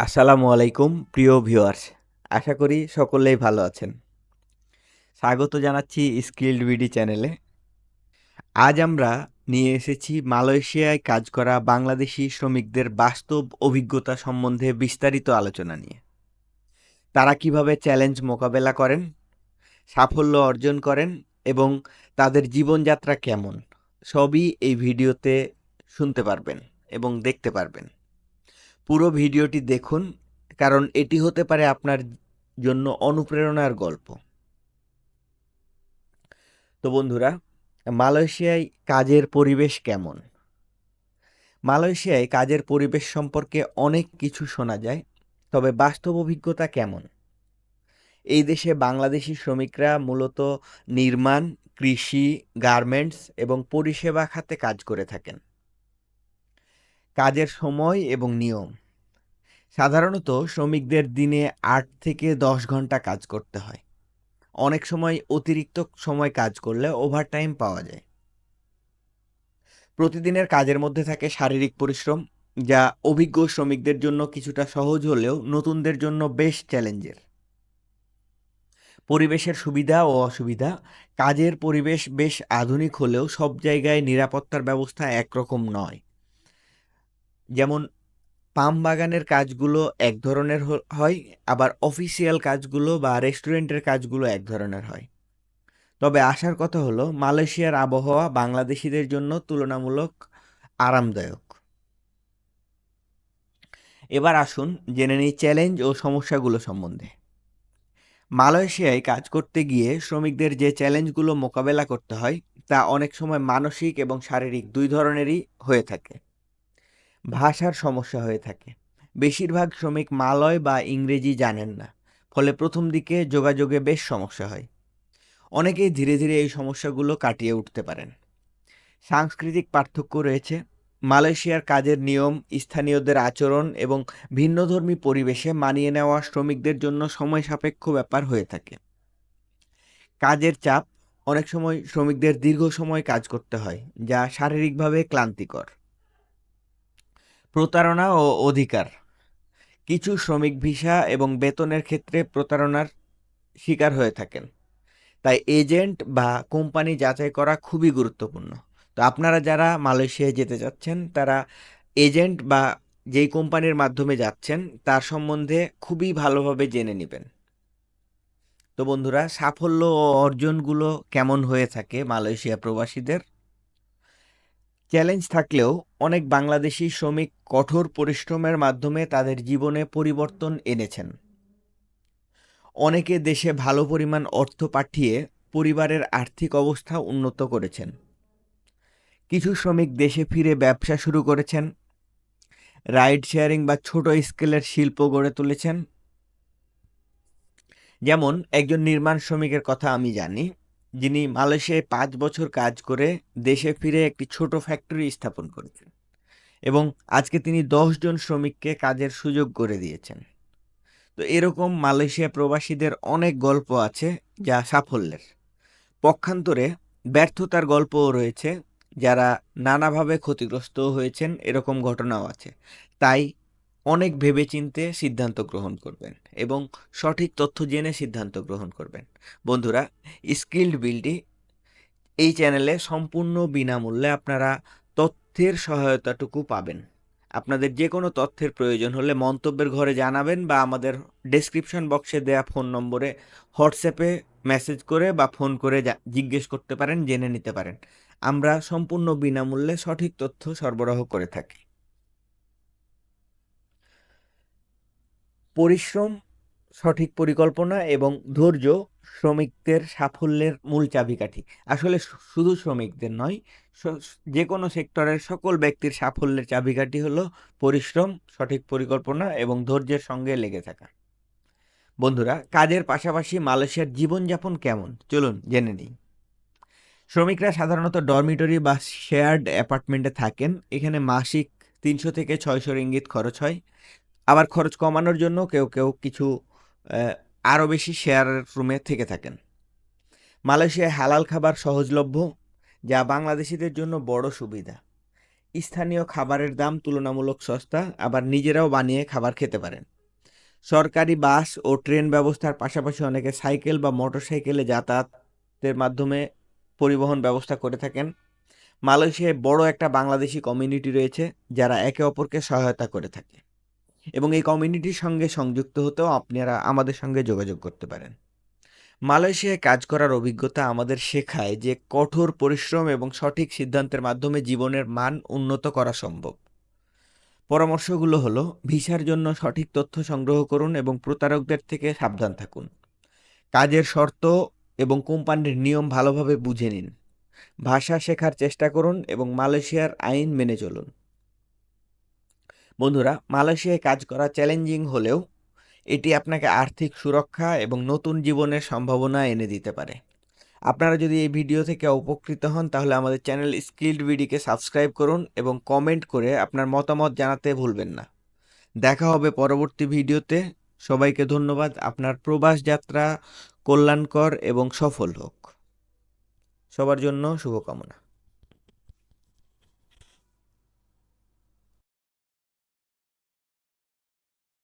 আসসালামু আলাইকুম, প্রিয় ভিউয়ার্স। আশা করি সকলেই ভালো আছেন। স্বাগত জানাচ্ছি স্কিল্ড বিডি চ্যানেলে। আজ আমরা নিয়ে এসেছি মালয়েশিয়ায় কাজ করা বাংলাদেশি শ্রমিকদের বাস্তব অভিজ্ঞতা সম্বন্ধে বিস্তারিত আলোচনা নিয়ে। তারা কীভাবে চ্যালেঞ্জ মোকাবেলা করেন, সাফল্য অর্জন করেন এবং তাদের জীবনযাত্রা কেমন, সবই এই ভিডিওতে শুনতে পারবেন এবং দেখতে পারবেন। পুরো ভিডিওটি দেখুন, কারণ এটি হতে পারে আপনার জন্য অনুপ্রেরণার গল্প। তো বন্ধুরা, মালয়েশিয়ায় কাজের পরিবেশ কেমন? মালয়েশিয়ায় কাজের পরিবেশ সম্পর্কে অনেক কিছু শোনা যায়, তবে বাস্তব অভিজ্ঞতা কেমন? এই দেশে বাংলাদেশি শ্রমিকরা মূলত নির্মাণ, কৃষি, গার্মেন্টস এবং পরিষেবা খাতে কাজ করে থাকেন। কাজের সময় এবং নিয়ম। সাধারণত শ্রমিকদের দিনে আট থেকে দশ ঘণ্টা কাজ করতে হয়। অনেক সময় অতিরিক্ত সময় কাজ করলে ওভারটাইম পাওয়া যায়। প্রতিদিনের কাজের মধ্যে থাকে শারীরিক পরিশ্রম, যা অভিজ্ঞ শ্রমিকদের জন্য কিছুটা সহজ হলেও নতুনদের জন্য বেশ চ্যালেঞ্জের। পরিবেশের সুবিধা ও অসুবিধা, কাজের পরিবেশ বেশ আধুনিক হলেও সব জায়গায় নিরাপত্তার ব্যবস্থা একরকম নয়। যেমন পাম বাগানের কাজগুলো এক ধরনের হয়, আবার অফিসিয়াল কাজগুলো বা রেস্টুরেন্টের কাজগুলো এক ধরনের হয়। তবে আসার কথা হলো, মালয়েশিয়ার আবহাওয়া বাংলাদেশিদের জন্য তুলনামূলক আরামদায়ক। এবার আসুন জেনে নিই চ্যালেঞ্জ ও সমস্যাগুলো সম্বন্ধে। মালয়েশিয়ায় কাজ করতে গিয়ে শ্রমিকদের যে চ্যালেঞ্জগুলো মোকাবেলা করতে হয়, তা অনেক সময় মানসিক এবং শারীরিক দুই ধরনেরই হয়ে থাকে। ভাষার সমস্যা হয়ে থাকে। বেশিরভাগ শ্রমিক মালয় বা ইংরেজি জানেন না, ফলে প্রথম দিকে যোগাযোগে বেশ সমস্যা হয়। অনেকেই ধীরে ধীরে এই সমস্যাগুলো কাটিয়ে উঠতে পারেন। সাংস্কৃতিক পার্থক্য রয়েছে। মালয়েশিয়ার কাজের নিয়ম, স্থানীয়দের আচরণ এবং ভিন্নধর্মী পরিবেশে মানিয়ে নেওয়া শ্রমিকদের জন্য সময় সাপেক্ষ ব্যাপার হয়ে থাকে। কাজের চাপ, অনেক সময় শ্রমিকদের দীর্ঘ সময় কাজ করতে হয়, যা শারীরিকভাবে ক্লান্তিকর। প্রতারণা ও অধিকার। কিছু শ্রমিক ভিসা এবং বেতনের ক্ষেত্রে প্রতারণার শিকার হয়ে থাকেন। তাই এজেন্ট বা কোম্পানি যাচাই করা খুবই গুরুত্বপূর্ণ। তো আপনারা যারা মালয়েশিয়ায় যেতে চাচ্ছেন, তারা এজেন্ট বা যেই কোম্পানির মাধ্যমে যাচ্ছেন, তার সম্বন্ধে খুবই ভালোভাবে জেনে নেবেন। তো বন্ধুরা, সাফল্য ও অর্জনগুলো কেমন হয়ে থাকে মালয়েশিয়া প্রবাসীদের? চ্যালেঞ্জ থাকলেও অনেক বাংলাদেশি শ্রমিক কঠোর পরিশ্রমের মাধ্যমে তাদের জীবনে পরিবর্তন এনেছেন। অনেকে দেশে ভালো পরিমাণ অর্থ পাঠিয়ে পরিবারের আর্থিক অবস্থা উন্নত করেছেন। কিছু শ্রমিক দেশে ফিরে ব্যবসা শুরু করেছেন, রাইড শেয়ারিং বা ছোট স্কেলের শিল্প গড়ে তুলেছেন। যেমন, একজন নির্মাণ শ্রমিকের কথা আমি জানি যিনি মালয়েশিয়ায় পাঁচ বছর কাজ করে দেশে ফিরে একটি ছোট ফ্যাক্টরি স্থাপন করেছেন এবং আজকে তিনি জন শ্রমিককে কাজের সুযোগ করে দিয়েছেন। তো এরকম মালয়েশিয়া প্রবাসীদের অনেক গল্প আছে যা সাফল্যের। পক্ষান্তরে ব্যর্থতার গল্পও রয়েছে যারা নানাভাবে ক্ষতিগ্রস্ত হয়েছেন এরকম ঘটনাও আছে। তাই অনেক ভেবেচিন্তে সিদ্ধান্ত গ্রহণ করবেন এবং সঠিক তথ্য জেনে সিদ্ধান্ত গ্রহণ করবেন। বন্ধুরা স্কিল্ড বিল্ডি এই চ্যানেলে সম্পূর্ণ বিনামূল্যে আপনারা তথ্যের সহায়তাটুকু পাবেন। আপনাদের যে কোনো তথ্যের প্রয়োজন হলে মন্তব্যের ঘরে জানাবেন বা আমাদের ডেসক্রিপশন বক্সে দেয়া ফোন নম্বরে হোয়াটসঅ্যাপে মেসেজ করে বা ফোন করে জিজ্ঞেস করতে পারেন, জেনে নিতে পারেন। আমরা সম্পূর্ণ বিনামূল্যে সঠিক তথ্য সরবরাহ করে থাকি। পরিশ্রম, সঠিক পরিকল্পনা এবং ধৈর্য শ্রমিকদের সাফল্যের মূল চাবিকাঠি। আসলে শুধু শ্রমিকদের নয় যে কোনো সেক্টরের সকল ব্যক্তির সাফল্যের চাবিকাঠি হলো পরিশ্রম, সঠিক পরিকল্পনা এবং ধৈর্যের সঙ্গে লেগে থাকা। বন্ধুরা, কাজের পাশাপাশি মালয়েশিয়ার জীবনযাপন কেমন? চলুন জেনে নিই। শ্রমিকরা সাধারণত ডরমিটরি বা শেয়ার্ড অ্যাপার্টমেন্টে থাকেন। এখানে মাসিক তিনশো থেকে ছয়শো রিঙ্গিত খরচ হয়। আবার খরচ কমানোর জন্য কেউ কেউ কিছু আরও বেশি শেয়ার রুমে থেকে থাকেন। মালয়েশিয়ায় হালাল খাবার সহজলভ্য, যা বাংলাদেশিদের জন্য বড় সুবিধা। স্থানীয় খাবারের দাম তুলনামূলক সস্তা, আবার নিজেরাও বানিয়ে খাবার খেতে পারেন। সরকারি বাস ও ট্রেন ব্যবস্থার পাশাপাশি অনেকে সাইকেল বা মোটরসাইকেলে যাতায়াতের মাধ্যমে পরিবহন ব্যবস্থা করে থাকেন। মালয়েশিয়ায় বড় একটা বাংলাদেশি কমিউনিটি রয়েছে, যারা একে অপরকে সহায়তা করে থাকে। এবং এই কমিউনিটির সঙ্গে সংযুক্ত হতেও আপনারা আমাদের সঙ্গে যোগাযোগ করতে পারেন। মালয়েশিয়ায় কাজ করার অভিজ্ঞতা আমাদের শেখায় যে কঠোর পরিশ্রম এবং সঠিক সিদ্ধান্তের মাধ্যমে জীবনের মান উন্নত করা সম্ভব। পরামর্শগুলো হলো, ভিসার জন্য সঠিক তথ্য সংগ্রহ করুন এবং প্রতারকদের থেকে সাবধান থাকুন। কাজের শর্ত এবং কোম্পানির নিয়ম ভালোভাবে বুঝে নিন। ভাষা শেখার চেষ্টা করুন এবং মালয়েশিয়ার আইন মেনে চলুন। বন্ধুরা, মালয়েশিয়ায় কাজ করা চ্যালেঞ্জিং হলেও এটি আপনাকে আর্থিক সুরক্ষা এবং নতুন জীবনের সম্ভাবনা এনে দিতে পারে। আপনারা যদি এই ভিডিও থেকে উপকৃত হন, তাহলে আমাদের চ্যানেল স্কিল্ড ভিডিকে সাবস্ক্রাইব করুন এবং কমেন্ট করে আপনার মতামত জানাতে ভুলবেন না। দেখা হবে পরবর্তী ভিডিওতে। সবাইকে ধন্যবাদ। আপনার প্রবাস যাত্রা কল্যাণকর এবং সফল হোক। সবার জন্য শুভকামনা।